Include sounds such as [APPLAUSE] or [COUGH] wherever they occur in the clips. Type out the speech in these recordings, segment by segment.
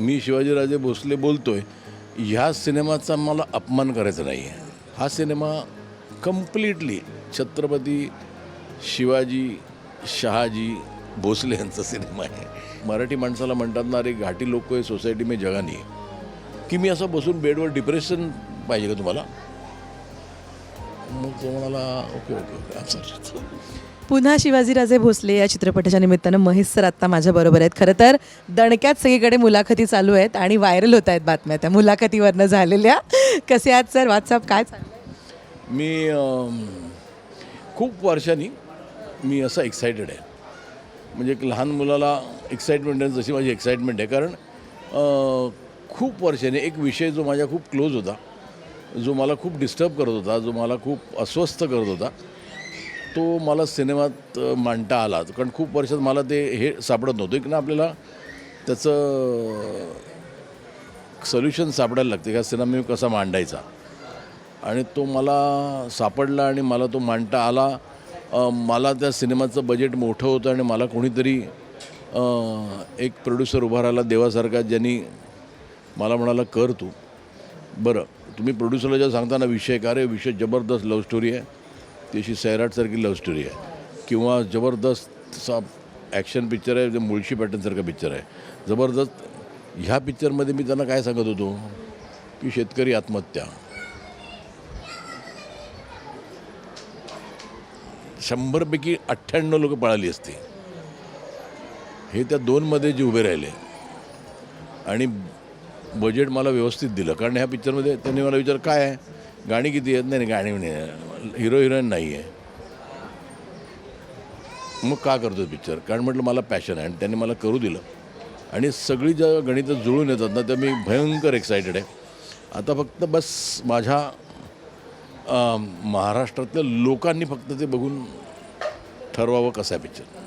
मी शिवाजीराजे भोसले बोलतोय ह्या सिनेमाचा मला अपमान करायचा नाही आहे. हा सिनेमा कम्प्लिटली छत्रपती शिवाजी शहाजी भोसले यांचा सिनेमा आहे. मराठी माणसाला म्हणतात ना अरे घाटी लोक आहे सोसायटी मे जगानी की मी असं बसून बेडवर डिप्रेशन पाहिजे का तुम्हाला? मग म्हणाला ओके ओके ओके पुन्हा शिवाजीराजे भोसले या चित्रपटाच्या निमित्तानं महेश सर आत्ता माझ्याबरोबर आहेत. खरं तर दणक्यात सगळीकडे मुलाखती चालू आहेत आणि व्हायरल होत आहेत बातम्या त्या मुलाखतीवरनं झालेल्या. कसे आहात सर? व्हॉट्सअप काय चाललं मी खूप वर्षांनी मी असा एक्सायटेड आहे. म्हणजे एक लहान मुलाला एक्साइटमेंट आहे जशी माझी एक्साइटमेंट आहे. कारण खूप वर्षांनी एक विषय जो माझ्या खूप क्लोज होता जो मला खूप डिस्टर्ब करत होता जो मला खूप अस्वस्थ करत होता तो मला सिनेमात मांडता आला. कारण खूप वर्षात मला ते हे सापडत नव्हतं. की ना आपल्याला त्याचं सोल्युशन सापडायला लागते का सिनेमा मी कसा मांडायचा. आणि तो मला सापडला आणि मला तो मांडता आला. मला त्या सिनेमाचं बजेट मोठं होतं आणि मला कोणीतरी एक प्रोड्युसर उभा राहिला देवासारखा ज्यांनी मला म्हणाला कर तू. बरं. तुम्ही प्रोड्युसरला जेव्हा सांगताना विषय का रे? विषय जबरदस्त लव्ह स्टोरी आहे. ती अशी सैराटसारखी लव्ह स्टोरी आहे. किंवा जबरदस्त असा ॲक्शन पिक्चर आहे जे मुळशी पॅटर्नसारखा पिक्चर आहे. जबरदस्त ह्या पिक्चरमध्ये मी त्यांना काय सांगत होतो? की शेतकरी आत्महत्या. शंभरपैकी अठ्ठ्याण्णव लोक पळाली असती. हे त्या दोनमध्ये जे उभे राहिले. आणि बजेट मला व्यवस्थित दिलं. कारण ह्या पिक्चरमध्ये त्यांनी मला विचार काय आहे? गाणी किती आहेत? नाही गाणी नाही हिरो हिरोईन नाही आहे. मग का करतो पिक्चर कारण म्हटलं मला पॅशन आहे. आणि त्यांनी मला करू दिलं. आणि सगळी ज्या गणितं जुळून येतात ना त्या मी भयंकर एक्सायटेड आहे. आता फक्त बस माझ्या महाराष्ट्रातल्या लोकांनी फक्त ते बघून ठरवावं कसं आहे पिक्चर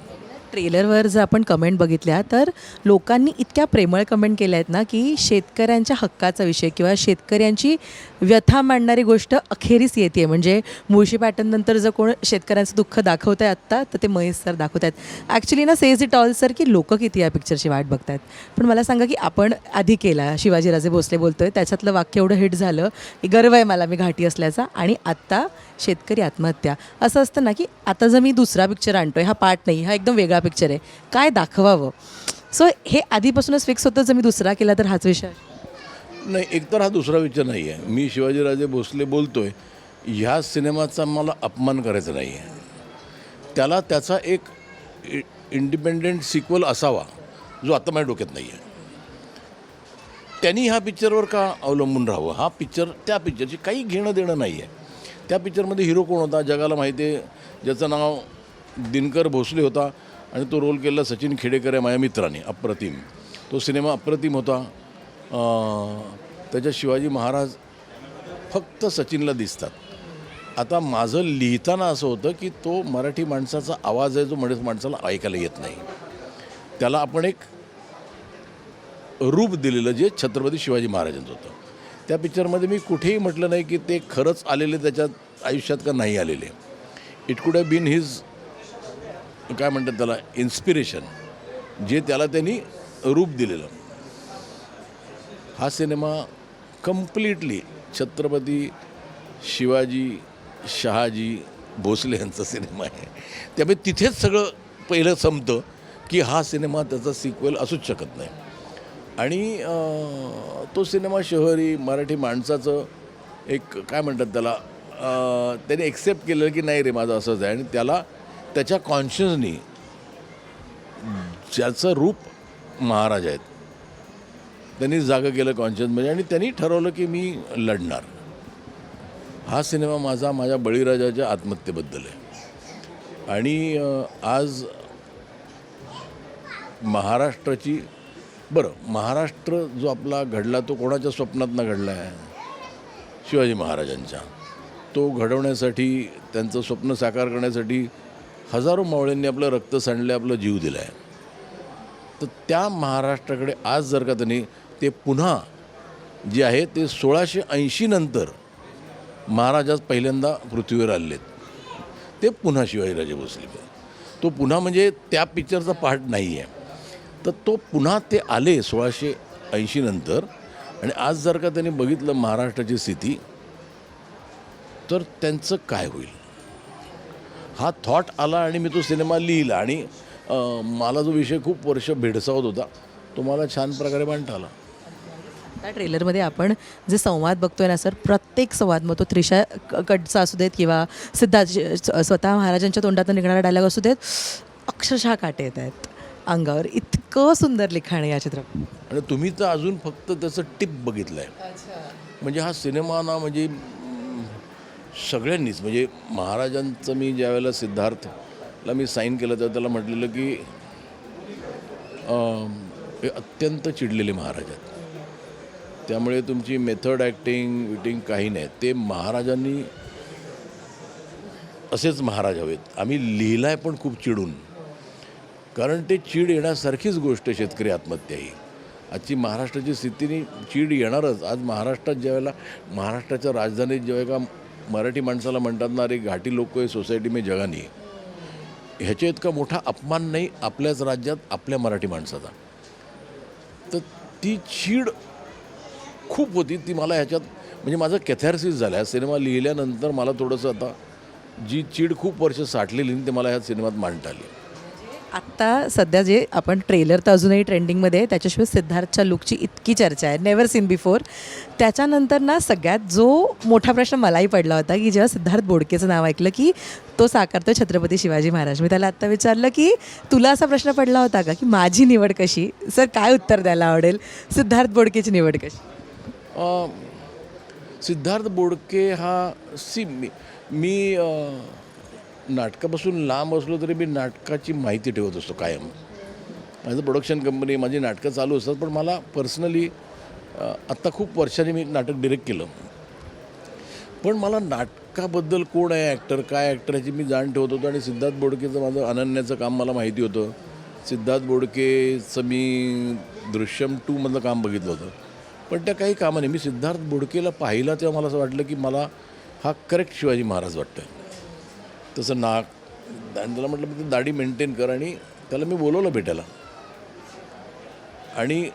ट्रेलरवर जर आपण कमेंट बघितल्या तर लोकांनी इतक्या प्रेमळ कमेंट केल्या आहेत ना की शेतकऱ्यांच्या हक्काचा विषय किंवा शेतकऱ्यांची व्यथा मांडणारी गोष्ट अखेरीस येते आहे म्हणजे मुळशी पॅटर्ननंतर जर कोण शेतकऱ्यांचं दुःख दाखवत आहे आत्ता तर ते महेश सर दाखवत आहेत ॲक्च्युली ना सेज इट ऑल सर की लोक किती या पिक्चरची वाट बघतायत? पण मला सांगा की आपण आधी केला शिवाजीराजे भोसले बोलतोय त्याच्यातलं वाक्य एवढं हिट झालं की गर्व आहे मला मी घाटी असल्याचा आणि आत्ता शेतकरी आत्महत्या. असं असतं ना की आता जर मी दुसरा पिक्चर आणतोय हा पार्ट नाही हा एकदम वेगळा पिक्चर आहे. काय दाखवावं? सो हे आधीपासूनच फिक्स होतं जर मी दुसरा केला तर हाच विषय. नाही एकतर हा दुसरा विचार नाही आहे. मी शिवाजीराजे भोसले बोलतोय ह्या सिनेमाचा मला अपमान करायचा नाही आहे. त्याला त्याचा एक इंडिपेंडेंट सिक्वल असावा जो आता माझ्या डोक्यात नाही आहे. त्यांनी ह्या पिक्चरवर का अवलंबून राहावं? हा पिक्चर त्या पिक्चरची काही घेणं देणं नाही आहे. त्या पिक्चरमध्ये हिरो कोण होता? जगाला माहिती आहे ज्याचं नाव दिनकर भोसले होता. आणि तो रोल केलेला सचिन खेडेकर आहे माझ्या मित्राने अप्रतिम. तो सिनेमा अप्रतिम होता. त्याच्या शिवाजी महाराज फक्त सचिनला दिसतात. आता माझं लिहिताना असं होतं की तो मराठी माणसाचा आवाज आहे जो मराठी माणसाला ऐकायला येत नाही. त्याला आपण एक रूप दिलेलं जे छत्रपती शिवाजी महाराजांचं होतं. त्या पिक्चरमध्ये मी कुठेही म्हटलं नाही की ते खरंच आलेले त्याच्यात आयुष्यात का नाही आलेले. इट कुड हॅव बीन हिज काय म्हणतात त्याला? इन्स्पिरेशन जे त्याला त्यांनी रूप दिलेलं. हा सिनेमा कम्प्लिटली छत्रपती शिवाजी शहाजी भोसले यांचा सिनेमा आहे. त्यामुळे तिथेच सगळं पहिलं संपतं की हा सिनेमा त्याचा सिक्वेल असूच शकत नाही. आणि तो सिनेमा शहरी मराठी माणसाचं एक काय म्हणतात त्याला त्याने एक्सेप्ट केलं की नाही रे माझं असंच आहे. आणि त्याला त्याच्या कॉन्शियसनी ज्याचं रूप महाराज आहेत त्यांनी जागं केलं कॉन्शियसमध्ये आणि त्यांनी ठरवलं की मी लढणार. हा सिनेमा माझा माझ्या बळीराजाच्या आत्महत्येबद्दल आहे. आणि आज महाराष्ट्राची बरं महाराष्ट्र जो आपला घडला तो कोणाच्या स्वप्नातनं घडला आहे शिवाजी महाराजांच्या. तो घडवण्यासाठी त्यांचं स्वप्न साकार करण्यासाठी हजारो मावळ्यांनी आपलं रक्त सांडले आपलं जीव दिला आहे तर त्या महाराष्ट्राकडे आज जर का त्यांनी ते पुन्हा जे आहे ते सोळाशे ऐंशी नंतर महाराजाच पहिल्यांदा पृथ्वीवर आलेत. ते पुन्हा शिवाजीराजे भोसले. तो पुन्हा म्हणजे त्या पिक्चरचा पार्ट नाही आहे तर तो पुन्हा ते आले सोळाशे ऐंशी नंतर आणि आज जर का त्यांनी बघितलं महाराष्ट्राची स्थिती तर त्यांचं काय होईल? हा थॉट आला आणि मी तो सिनेमा लिहिला आणि मला जो विषय खूप वर्ष भेडसावत होता. तो मला छान प्रकारे मांडता आला. त्या ट्रेलरमध्ये आपण जे संवाद बघतोय ना सर प्रत्येक संवाद मग तो त्रिशा कडचा असू देत किंवा सिद्धार्थ स्वतः महाराजांच्या तोंडातून निघणारा डायलॉग असू देत अक्षरशः काटे येत आहेत अंगावर. इतकं सुंदर लिखाण आहे या चित्रपट. आणि तुम्ही तर अजून फक्त त्याचं टिप बघितलं आहे म्हणजे हा सिनेमा ना म्हणजे सगळ्यांनीच म्हणजे महाराजांचं मी ज्यावेळेला सिद्धार्थला मी साईन केलं तर त्याला म्हटलेलं की हे अत्यंत चिडलेले महाराज आहेत. त्यामुळे तुमची मेथड ॲक्टिंग विटिंग काही नाही. ते महाराजांनी असेच महाराज हवेत. आम्ही लिहिलाय पण खूप चिडून. कारण ते चीड येण्यासारखीच गोष्ट शेतकरी आत्महत्या ही. आजची महाराष्ट्राची स्थितीने चीड येणारच. आज महाराष्ट्रात ज्यावेळेला महाराष्ट्राच्या राजधानीत जेव्हा का मराठी माणसाला म्हणतात ना अरे घाटी लोक आहे सोसायटी में जगा नाही ह्याच्या इतका मोठा अपमान नाही आपल्याच राज्यात आपल्या मराठी माणसाचा. तर ती चीड खूप होती ती मला ह्याच्यात म्हणजे माझं कॅथॅरसिस झालं. हा सिनेमा लिहिल्यानंतर मला थोडंसं आता जी चीड खूप वर्ष साठलेली ते मला ह्या सिनेमात मांडता आली. आत्ता सध्या जे आपण ट्रेलर तर अजूनही ट्रेंडिंगमध्ये आहे त्याच्याशिवाय सिद्धार्थच्या लुकची इतकी चर्चा आहे नेवर सीन बिफोर त्याच्यानंतर ना सगळ्यात जो मोठा प्रश्न मलाही पडला होता की जेव्हा सिद्धार्थ बोडकेचं नाव ऐकलं की तो साकारतो छत्रपती शिवाजी महाराज. मी त्याला आत्ता विचारलं की तुला असा प्रश्न पडला होता का की माझी निवड कशी? सर काय उत्तर द्यायला आवडेल? सिद्धार्थ बोडकेची निवड कशी? सिद्धार्थ बोडके हा सी मी मी नाटकापासून लांब असलो तरी मी नाटकाची माहिती ठेवत असतो कायम. माझं प्रोडक्शन कंपनी माझी नाटकं चालू असतात पण मला पर्सनली आत्ता खूप वर्षांनी मी नाटक डिरेक्ट केलं. पण मला नाटकाबद्दल कोण आहे ॲक्टर काय ॲक्टर ह्याची मी जाण ठेवत होतो आणि सिद्धार्थ बोडकेचं माझं अनन्याचं काम मला माहिती होतं. सिद्धार्थ बोडकेचं मी दृश्यम टूमधलं काम बघितलं होतं. पण त्या काही कामाने मी सिद्धार्थ बोडकेला पाहिला तेव्हा मला असं वाटलं की मला हा करेक्ट शिवाजी महाराज वाटतोय. तसं नाक आणि त्याला म्हटलं मी दाढी मेंटेन कर. आणि त्याला मी बोलवलं भेटायला. आणि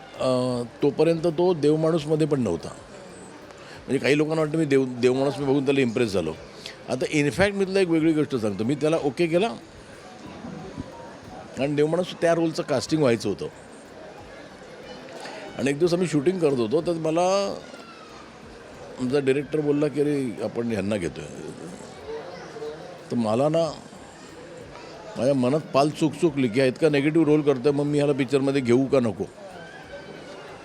तोपर्यंत तो देवमाणूसमध्ये पण नव्हता. म्हणजे काही लोकांना वाटतं मी देव देवमाणूस मी बघून त्याला इम्प्रेस झालो. आता इनफॅक्ट मी तुला एक वेगळी गोष्ट सांगतो. मी त्याला ओके केला. कारण देवमाणूस त्या रोलचं कास्टिंग व्हायचं होतं. आणि एक दिवस आम्ही शूटिंग करत होतो. तर मला आमचा डिरेक्टर बोलला की अरे आपण ह्यांना घेतोय. तर मला ना माझ्या मनात पाल चूक चुकली की हा इतका नेगेटिव्ह रोल करतोय मग मी ह्याला पिक्चरमध्ये घेऊ का नको?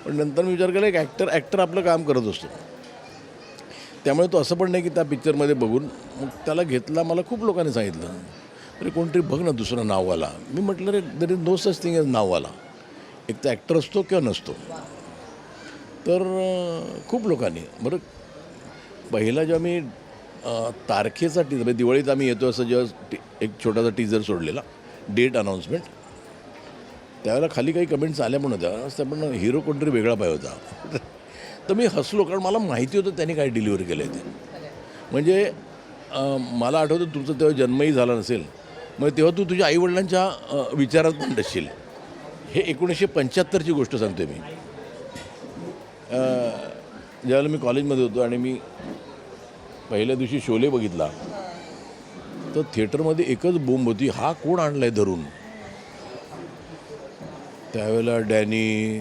पण नंतर मी विचार केला एक ॲक्टर ॲक्टर आपलं काम करत असतो. त्यामुळे तो असं पण नाही की त्या पिक्चरमध्ये बघून मग त्याला घेतला मला खूप लोकांनी सांगितलं. अरे कोणतरी बघ ना दुसरा नाववाला. मी म्हटलं रे there is no such thing as नाववाला. एक तर ॲक्टर असतो किंवा नसतो. तर खूप लोकांनी बरं पहिला जेव्हा मी तारखेचा टीजर म्हणजे दिवाळीत आम्ही येतो असं जेव्हा एक छोटासा टीजर सोडलेला डेट अनाऊन्समेंट त्यावेळेला खाली काही कमेंट्स आल्या पण होत्या. पण हिरो कोणतरी वेगळा पाहिजे होता. [LAUGHS] तर मी हसलो कारण मला माहिती होतं त्यांनी काय डिलिव्हरी केलं ते. म्हणजे मला आठवतं तुझं तेव्हा जन्मही झाला नसेल. मग तेव्हा तू तुझ्या आईवडिलांच्या विचारात पण नसशील. हे एकोणीसशे पंच्याहत्तरची गोष्ट सांगते मी. ज्यावेळेला मी कॉलेजमध्ये होतो आणि मी पहिल्या दिवशी शोले बघितला. तर थिएटरमध्ये एकच बोंब होती हा कोण आणलाय धरून? त्यावेळेला डॅनी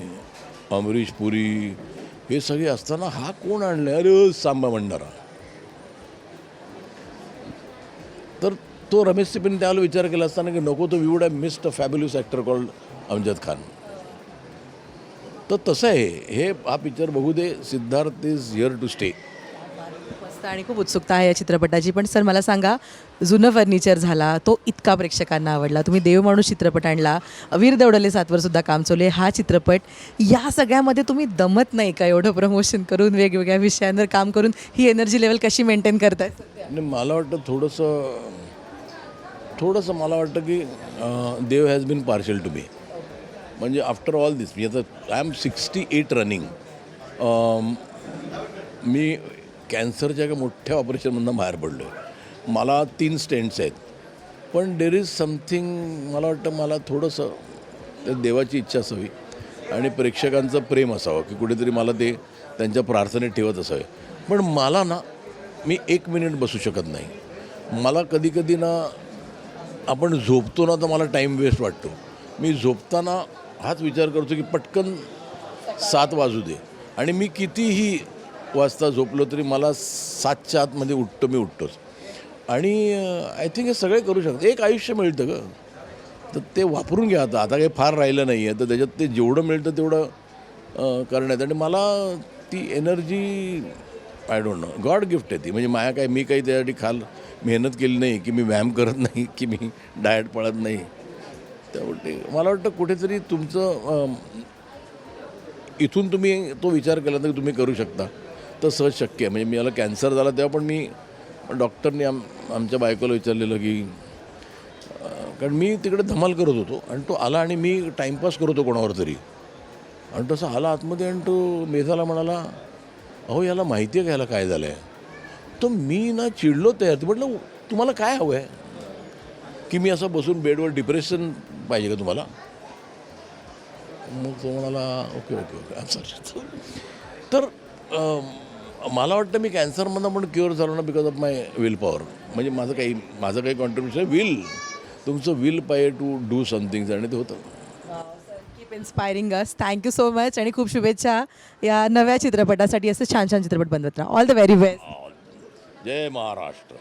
अमरीश पुरी हे सगळे असताना हा कोण आणलाय? अरे सांबा म्हणणारा तर तो रमेश सिप्पीने त्यावेळेला विचार केला असताना की नको तो we would have missed a fabulous actor called Amjad Khan. तर तसं आहे हे हा पिक्चर बघू दे Siddharth is here to stay. मस्त आणि खूप उत्सुकता आहे या चित्रपटाची. पण सर मला सांगा जुनं फर्निचर झाला तो इतका प्रेक्षकांना आवडला. तुम्ही देव माणूस चित्रपट आणला. वीर दौडले सातवर सुद्धा काम चालू आहे. हा चित्रपट या सगळ्यामध्ये तुम्ही दमत नाही का एवढं प्रमोशन करून वेगवेगळ्या विषयांवर काम करून? ही एनर्जी लेवल कशी मेंटेन करताय आणि मला वाटतं थोडंसं थोडंसं मला वाटतं की देव has been partial to me म्हणजे आफ्टर ऑल दिस मी आता I am sixty eight running मी कॅन्सरच्या एका मोठ्या ऑपरेशनमधनं बाहेर पडलो आहे मला तीन स्टेंट्स आहेत. पण देर इज समथिंग मला वाटतं मला थोडंसं त्या देवाची इच्छा असावी आणि प्रेक्षकांचं प्रेम असावं की कुठेतरी मला ते त्यांच्या प्रार्थनेत ठेवत असावे. पण मला ना मी एक मिनिट बसू शकत नाही. मला कधीकधी ना आपण झोपतो ना तर मला टाईम वेस्ट वाटतो. मी झोपताना हाच विचार करतो की पटकन सात वाजू दे. आणि मी कितीही वाजता झोपलो तरी मला सातच्या आतमध्ये म्हणजे उठतो मी उठतोच. आणि आय थिंक हे सगळे करू शकतात. एक आयुष्य मिळतं ग. तर ते वापरून घ्या आता. आता काही फार राहिलं नाही आहे तर त्याच्यात ते जेवढं मिळतं तेवढं करण्यात आणि मला ती energy I don't know god gift आहे ती. म्हणजे माया काय मी काही त्यासाठी खाल मेहनत केली नाही की मी व्यायाम करत नाही की मी डाएट पाळत नाही. त्यामुळे मला वाटतं कुठेतरी तुमचं इथून तुम्ही तो विचार केला तर तुम्ही करू शकता. तर सहज शक्य आहे. म्हणजे मी मला कॅन्सर झाला तेव्हा पण मी डॉक्टरनी आम आमच्या बायकोला विचारलेलं की कारण मी तिकडे धमाल करत होतो आणि तो आला आणि मी टाईमपास करत होतो कोणावर तरी. आणि तसं आला आतमध्ये आणि तो मेधाला म्हणाला अहो याला माहिती आहे का याला काय झालं आहे तर मी ना चिडलो तयार. म्हटलं तुम्हाला काय हवं आहे की मी असं बसून बेडवर डिप्रेशन पाहिजे का तुम्हाला? मग तो म्हणाला ओके ओके ओके. आन्सर तर मला वाटतं मी कॅन्सरमधनं पण क्युअर झालो ना because of my will power म्हणजे माझं काही माझं काही कॉन्ट्रीब्युशन विल तुमचं विल पाहिजे टू डू समथिंग आणि ते होतं. Keep inspiring us thank you so much आणि खूप शुभेच्छा या नव्या चित्रपटासाठी असे छान छान चित्रपट बनवत राहा. ऑल द व्हेरी बेस्ट जय महाराष्ट्र.